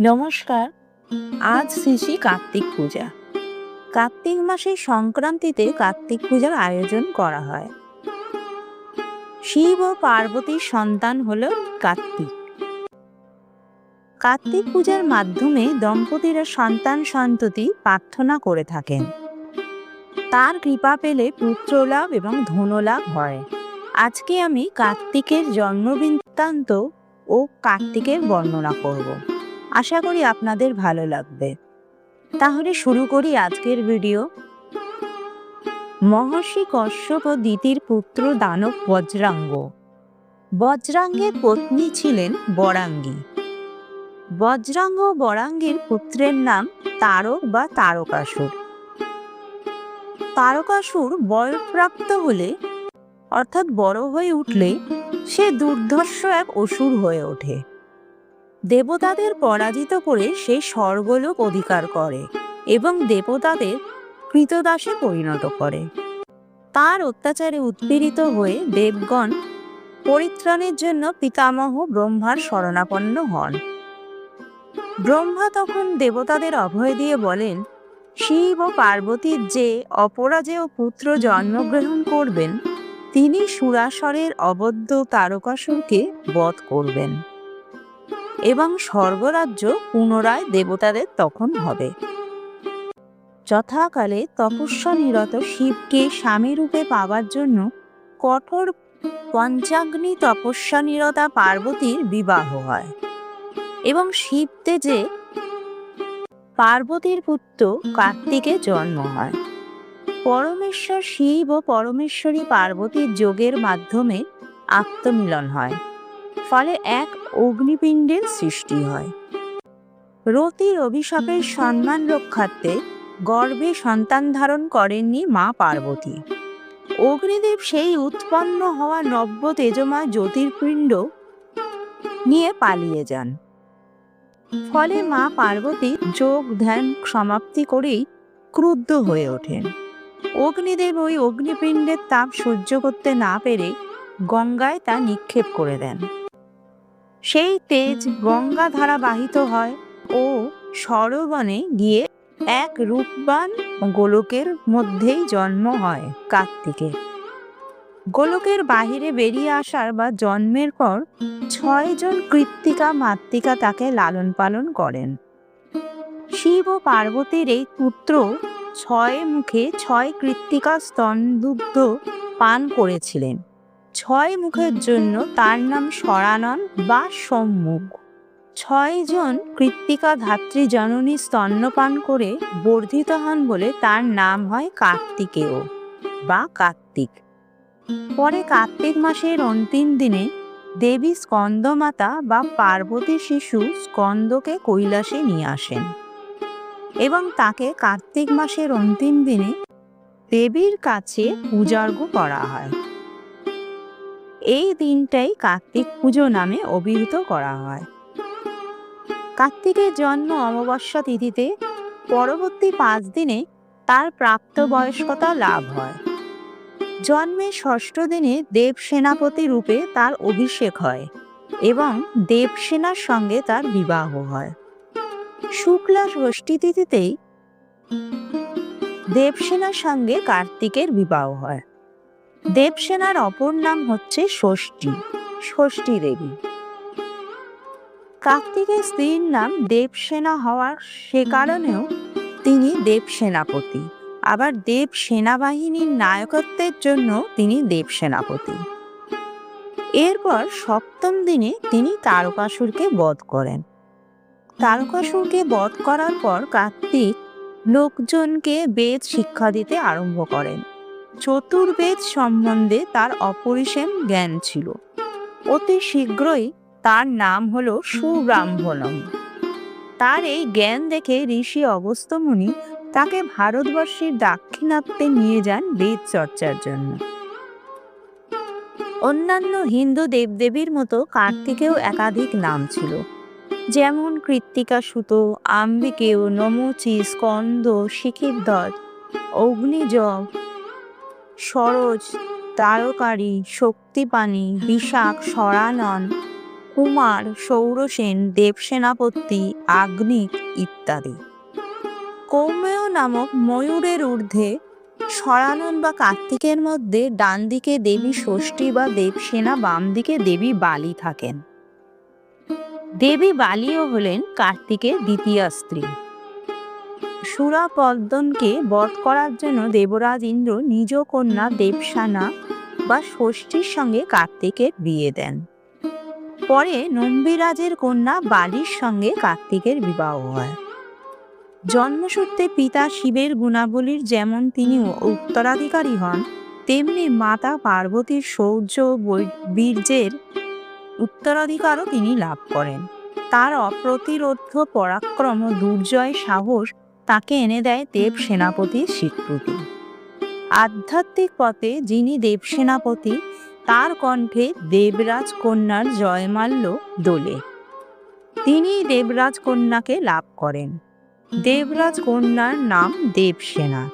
নমস্কার, আজ শ্রী কার্তিক পূজা। কার্তিক মাসের সংক্রান্তিতে কার্তিক পূজার আয়োজন করা হয়। শিব ও পার্বতীর সন্তান হল কার্তিক। কার্তিক পূজার মাধ্যমে দম্পতিরা সন্তান সন্ততি প্রার্থনা করে থাকেন। তার কৃপা পেলে পুত্রলাভ এবং ধনলাভ হয়। আজকে আমি কার্তিকের জন্মবৃত্তান্ত ও কার্তিকের বর্ণনা করব। আশা করি আপনাদের ভালো লাগবে। তাহলে শুরু করি আজকের ভিডিও। মহর্ষি কশ্যপ ও দিতির পুত্র দানব বজ্রাঙ্গ। বজ্রাঙ্গের পত্নী ছিলেন বরাঙ্গী। বজ্রাঙ্গ বরাঙ্গীর পুত্রের নাম তারক বা তারকাসুর। তারকাসুর বয়প্রাপ্ত হলে, অর্থাৎ বড় হয়ে উঠলে, সে দুর্ধর্ষ এক অসুর হয়ে ওঠে। দেবতাদের পরাজিত করে সে স্বর্গলোক অধিকার করে এবং দেবতাদের কৃতদাসে পরিণত করে। তার অত্যাচারে উৎপীড়িত হয়ে দেবগণ পরিত্রাণের জন্য পিতামহ ব্রহ্মার শরণাপন্ন হন। ব্রহ্মা তখন দেবতাদের অভয় দিয়ে বলেন, শিব ও পার্বতীর যে অপরাজেয় পুত্র জন্মগ্রহণ করবেন, তিনি সুরাসরের অবদ্ধ তারকাসুরকে বধ করবেন। এবং স্বর্গরাজ্য পুনরায় দেবতাদের তখন হবে। যথাকালে তপস্যা নিরত শিবকে স্বামী রূপে পাবার জন্য কঠোর পঞ্চাগ্নি তপস্যা নিরতা পার্বতীর বিবাহ হয় এবং শিব তেজে পার্বতীর পুত্র কার্তিকের জন্ম হয়। পরমেশ্বর শিব ও পরমেশ্বরী পার্বতীর যোগের মাধ্যমে আত্মমিলন হয়। ফলে এক অগ্নিপিণ্ডের সৃষ্টি হয়। রতির অভিশাপের সম্মান রক্ষার্থে গর্ভে সন্তান ধারণ করেননি মা পার্বতী। অগ্নিদেব সেই উৎপন্ন হওয়া নব্য তেজমা জ্যোতির্পিণ্ড নিয়ে পালিয়ে যান। ফলে মা পার্বতী যোগ ধ্যান সমাপ্তি করেই ক্রুদ্ধ হয়ে ওঠেন। অগ্নিদেব ওই অগ্নিপিণ্ডের তাপ সহ্য করতে না পেরে গঙ্গায় তা নিক্ষেপ করে দেন। সেই তেজ গঙ্গা ধারা বাহিত হয় ও সরবনে গিয়ে এক রূপবান গোলকের মধ্যেই জন্ম হয় কার্তিকের গোলকের বাহিরে বেরিয়ে আসার বা জন্মের পর ছয়জন কৃত্তিকা মাতৃকা তাকে লালন পালন করেন। শিব ও পার্বতীর এই পুত্র ছয় মুখে ছয় কৃত্তিকা স্তনদুগ্ধ পান করেছিলেন। ছয় মুখের জন্য তার নাম সরানন বা সম্মুখ। ছয়জন কৃত্তিকা ধাত্রী জননী স্তন্যপান করে বর্ধিত হন বলে তার নাম হয় কার্তিকেয় বা কার্তিক। পরে কার্তিক মাসের অন্তিম দিনে দেবী স্কন্দমাতা বা পার্বতী শিশু স্কন্দকে কৈলাসে নিয়ে আসেন এবং তাকে কার্তিক মাসের অন্তিম দিনে দেবীর কাছে পূজার্ঘ করা হয়। এই দিনটাই কার্তিক পুজো নামে অভিহিত করা হয়। কার্তিকের জন্ম অমাবস্যা তিথিতে পরবর্তী পাঁচ দিনে তার প্রাপ্তবয়স্কতা লাভ হয়। জন্মের ষষ্ঠ দিনে দেব সেনাপতি রূপে তার অভিষেক হয় এবং দেবসেনার সঙ্গে তার বিবাহ হয়। শুক্লা ষষ্ঠী তিথিতেই দেবসেনার সঙ্গে কার্তিকের বিবাহ হয়। দেবসেনার অপর নাম হচ্ছে ষষ্ঠী ষষ্ঠী দেবী। কার্তিকের স্ত্রীর নাম দেবসেনা হওয়ার সে কারণেও তিনি দেবসেনাপতি। আবার দেব সেনাবাহিনীর নায়কত্বের জন্য তিনি দেবসেনাপতি। এরপর সপ্তম দিনে তিনি তারকাসুরকে বধ করেন। তারকাসুরকে বধ করার পর কার্তিক লোকজনকে বেদ শিক্ষা দিতে আরম্ভ করেন। চতুর্বেদ সম্বন্ধে তার অপরিসীম জ্ঞান ছিল। অতি শীঘ্রই তার নাম হলো সুব্রাহ্মণম। তার এই জ্ঞান দেখে ঋষি অগস্ত্যমুনি তাকে ভারতবর্ষের দাক্ষিণাত্যে নিয়ে যান বেদ চর্চার জন্য। অন্যান্য হিন্দু দেবদেবীর মতো কার্তিকেও একাধিক নাম ছিল। যেমন কৃত্তিকা সুত, আম্বিকেয় নমচি স্কন্দ শিখিরধর অগ্নিজগ সরোজ, তারকারী শক্তিপাণি বিশাখ সরানন, কুমার, সৌরসেন, দেবসেনাপতি, আগ্নিক ইত্যাদি। কৌমেয় নামক ময়ূরের ঊর্ধ্বে সরানন বা কার্তিকের মধ্যে ডান দিকে দেবী ষষ্ঠী বা দেবসেনা বাম দিকে দেবী বালি থাকেন। দেবী বালিও হলেন কার্তিকের দ্বিতীয় স্ত্রী। সুরা পদ্মনকে বধ করার জন্য দেবরাজ ইন্দ্র নিজ কন্যা দেবসানা বা ষষ্ঠীর সঙ্গে কার্তিকের বিয়ে দেন। পরে নম্বিরাজের কন্যা বালির সঙ্গে কার্তিকের বিবাহ হয়। জন্মসূত্রে পিতা শিবের গুণাবলীর যেমন তিনি উত্তরাধিকারী হন, তেমনি মাতা পার্বতীর শৌর্য বীর্যের উত্তরাধিকারও তিনি লাভ করেন। তার অপ্রতিরোধ পরাক্রম দুর্জয় সাহস তাকে এনে দেয় দেব সেনাপতির স্বীকৃতি। আধ্যাত্মিক পথে যিনি দেব সেনাপতি, তার কণ্ঠে দেবরাজ কন্যার জয়মাল্য দোলে। তিনি দেবরাজ কন্যাকে লাভ করেন। দেবরাজ কন্যার নাম দেবসেনা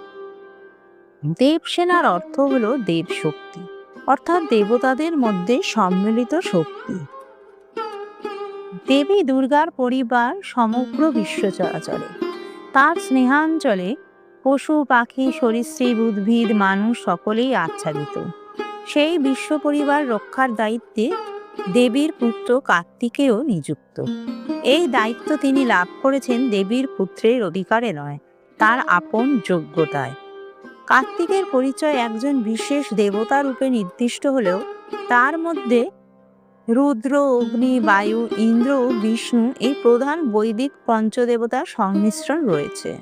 দেবসেনার অর্থ হলো দেবশক্তি অর্থাৎ দেবতাদের মধ্যে সম্মিলিত শক্তি। দেবী দুর্গার পরিবার সমগ্র বিশ্ব চরাচরে তার স্নেহাঞ্চলে পশু, পাখি, সরীসৃপ, উদ্ভিদ, মানুষ সকলেই আচ্ছাদিত। সেই বিশ্ব পরিবার রক্ষার দায়িত্বে দেবীর পুত্র কার্তিকেয় নিযুক্ত। এই দায়িত্ব তিনি লাভ করেছেন দেবীর পুত্রের অধিকারে নয়, তার আপন যোগ্যতায়। কার্তিকের পরিচয় একজন বিশেষ দেবতা রূপে নির্দিষ্ট হলেও তার মধ্যে রুদ্র, অগ্নি, বায়ু, ইন্দ্র, বিষ্ণু এই প্রধান বৈদিক পঞ্চদেবতার সংমিশ্রণ রয়েছে।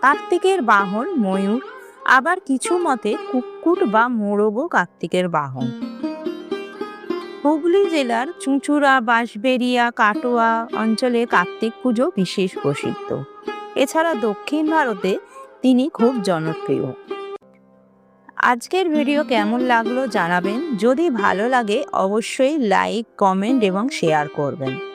কার্তিকের বাহন ময়ূর, আবার কিছু মতে কুক্কুট বা মোরগও কার্তিকের বাহন। হুগলি জেলার চুঁচুড়া, বাঁশবেড়িয়া, কাটোয়া অঞ্চলে কার্তিক পুজো বিশেষ প্রসিদ্ধ। এছাড়া দক্ষিণ ভারতে তিনি খুব জনপ্রিয়। আজকের ভিডিও কেমন লাগল জানাবেন। যদি ভালো লাগে অবশ্যই লাইক কমেন্ট এবং শেয়ার করবেন।